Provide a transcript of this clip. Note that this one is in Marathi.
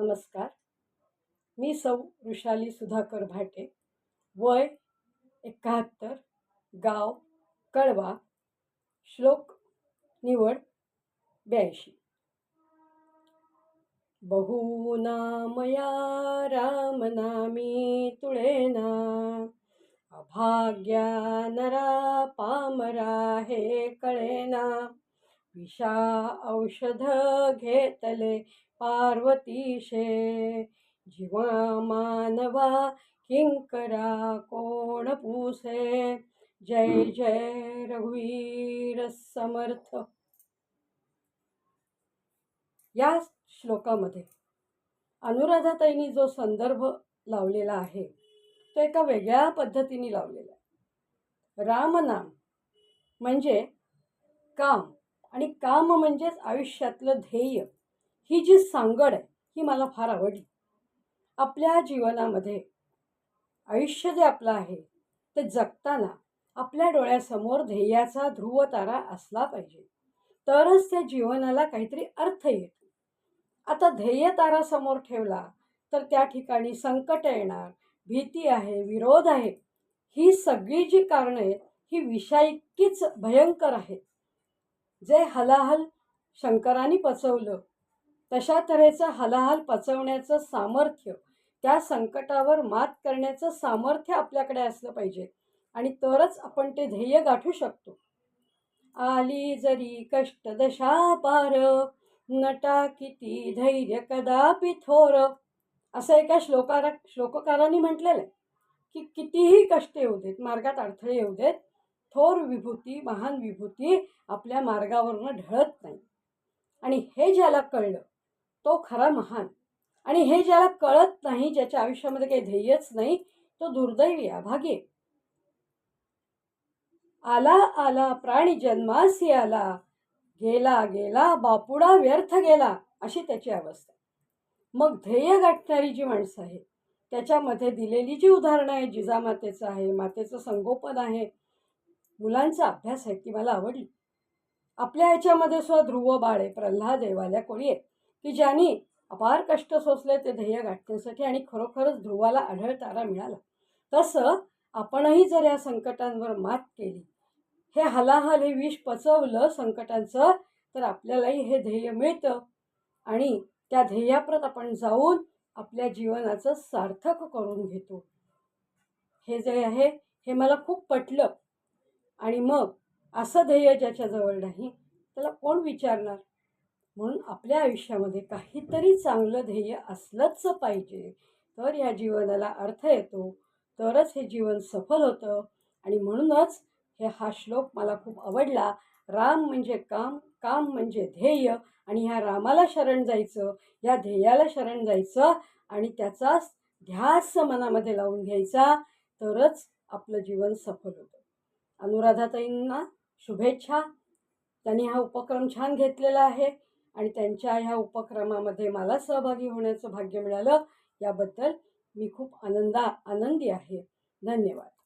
नमस्कार. मी सौ वृषाली सुधाकर भाटे. वय एकाहत्तर गाव कळवा श्लोक निवड ब्याऐंशी. बहुनामया रामनामी तुळेना अभाग्या नरा पामरा हे कळेना. विषा औषध घेतले पार्वतीशे. जीवा मानवा किंकरा कोण पुसे? जय जय रघुवीर समर्थ. या श्लोकामध्ये अनुराधाताईंनी जो संदर्भ लावलेला आहे तो एका वेगळ्या पद्धतीने लावलेला आहे. रामनाम म्हणजे काम. आणि काम म्हणजेच आयुष्यातलं ध्येय. ही जी सांगड आहे ही मला फार आवडली. आपल्या जीवनामध्ये आयुष्य जे आपलं आहे ते जगताना आपल्या डोळ्यासमोर ध्येयाचा ध्रुव तारा असला पाहिजे. तरच त्या जीवनाला काहीतरी अर्थ येतो आता ध्येय तारा समोर ठेवला तर त्या ठिकाणी संकट येणार भीती आहे विरोध आहे ही सगळी जी कारणं आहेत ही विषाइतकीच भयंकर आहेत. जे हलाहल शंकराने पचवलं तशा तऱ्हेचं हलाहल पचवण्याचं सामर्थ्य त्या संकटावर मात करण्याचं सामर्थ्य आपल्याकडे असलं पाहिजे आणि तरच आपण ते ध्येय गाठू शकतो. आली जरी कष्ट दशा पार नटा किती धैर्य कदापि थोर असं एका श्लोकारा श्लोककारांनी म्हटलेलं आहे की कितीही कष्ट येऊ देत मार्गात अडथळे येऊ देत थोर विभूती महान विभूती आपल्या मार्गावरनं ढळत नाही. आणि हे ज्याला कळलं तो खरा महान. आणि हे ज्याला कळत नाही ज्याच्या आयुष्यामध्ये काही ध्येयच नाही तो दुर्दैवी अभागी आला आला प्राणी जन्मासी आला. गेला गेला बापुडा व्यर्थ गेला अशी त्याची अवस्था. मग ध्येय गाठणारी जी माणसं आहेत त्याच्यामध्ये दिलेली जी उदाहरणं आहे जिजामातेचं आहे मातेचं संगोपन आहे मुलांचा अभ्यास आहे ती मला आवडली. आपल्या ह्याच्यामध्ये सुद्धा ध्रुव बाळे प्रल्हाद देवाल्या कोळी आहेत की ज्यांनी अपार कष्ट सोसले ते ध्येय गाठण्यासाठी आणि खरोखरच ध्रुवाला आढळ तारा मिळाला. तसं आपणही जर या संकटांवर मात केली हे हलाहल हे विष पचवलं संकटांचं तर आपल्यालाही हे ध्येय मिळतं आणि त्या ध्येयाप्रत आपण जाऊन आपल्या जीवनाचं सार्थक करून घेतो. हे जे आहे हे मला खूप पटलं. आणि मग असं ध्येय ज्याच्याजवळ नाही त्याला कोण विचारणार? म्हणून आपल्या आयुष्यामध्ये काहीतरी चांगलं ध्येय असलंच पाहिजे. तर या जीवनाला अर्थ येतो तरच हे जीवन सफल होतं आणि म्हणूनच हे हा श्लोक मला खूप आवडला. राम म्हणजे काम काम म्हणजे ध्येय आणि ह्या रामाला शरण जायचं या ध्येयाला शरण जायचं आणि त्याचा ध्यास मनामध्ये लावून घ्यायचा तरच आपलं जीवन सफल होतं. अनुराधाताईंना शुभेच्छा. त्यांनी हा उपक्रम छान घेतलेला आहे आणि त्यांच्या ह्या उपक्रमामध्ये मला सहभागी होण्याचं भाग्य मिळालं. याबद्दल मी खूप आनंदा आनंदी आहे. धन्यवाद.